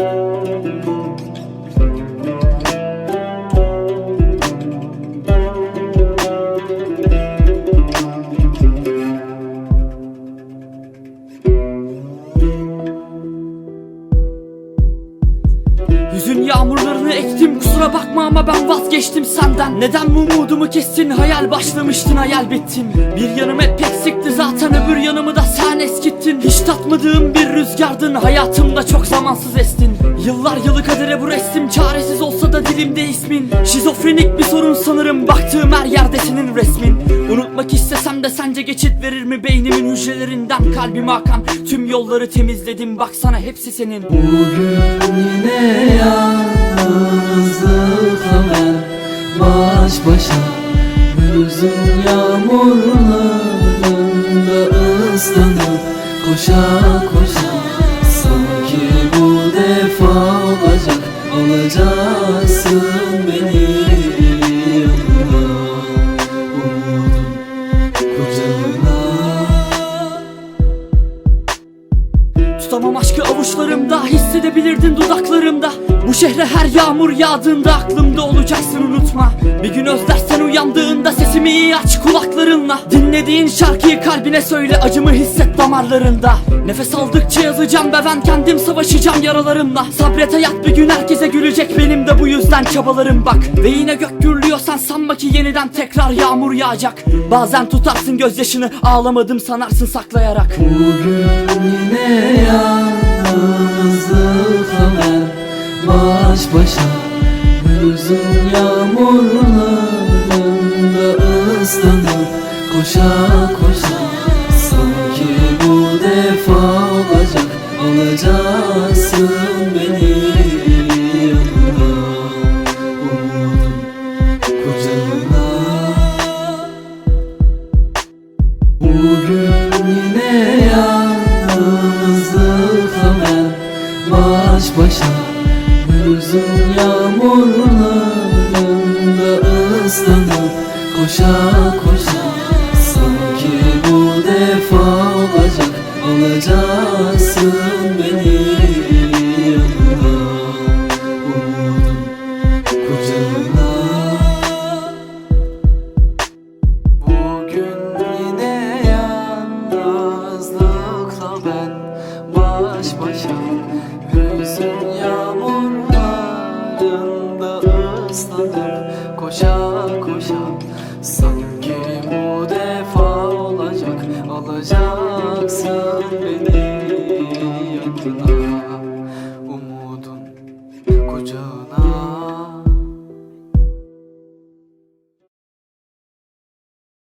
Hüzün yağmurlarını ektim kusura bakma ama ben vazgeçtim senden. Neden bu umudumu kestin? Hayal başlamıştın hayal bittim. Bir yanım hep eksikti zaten öbür yanımı da sen eskittin. Hiç tatmadığım bir rüzgardın hayatımda çok zamansız estin. Yıllar yılı kadere bu restim çaresiz olsa da dilimde ismin. Şizofrenik bir sorun sanırım baktığım her yerde senin resmin. Unutmak istesem de sence geçit verir mi beynimin hücrelerinden? Kalbime akan Tüm yolları temizledim baksana hepsi senin. Bugün yine yalnızlıkla ben baş başa. Hüzün yağmurlarında ıslanıp koşa koşa alacaksın beni. Tutamam aşkı avuçlarımda Hissedebilirdin dudaklarımda Bu şehre her yağmur yağdığında Aklımda olacaksın unutma. Bir gün özlersen uyandığında Sesimi iyi aç kulaklarınla. Dinlediğin şarkıyı kalbine söyle Acımı hisset damarlarında. Nefes aldıkça yazacağım be ben kendim savaşacağım yaralarımla. Sabret hayat bir gün herkese gülecek Benim de bu yüzden çabalarım. Bak Ve yine gök gürlüyorsan sanma ki yeniden tekrar yağmur yağacak. Bazen tutarsın gözyaşını Ağlamadım sanarsın saklayarak. Bugün yine yalnızlıkla ben baş başa Hüzün yağmurlarında ıslanıp koşa koşa. Sanki bu defa olacak alacaksın beni yanına. Umudum kucağına. Bugün yine yalnızlıkla ben baş başa Hüzün yağmurlarında ıslanıp koşa koşa. Sanki bu defa olacak alacaksın beni yanına. Umudum kucağına. Bugün yine yalnızlıkla ben baş başa ıslanıp koşa koşa. Sanki bu defa olacak alacaksın beni yanına. Umudun kucağına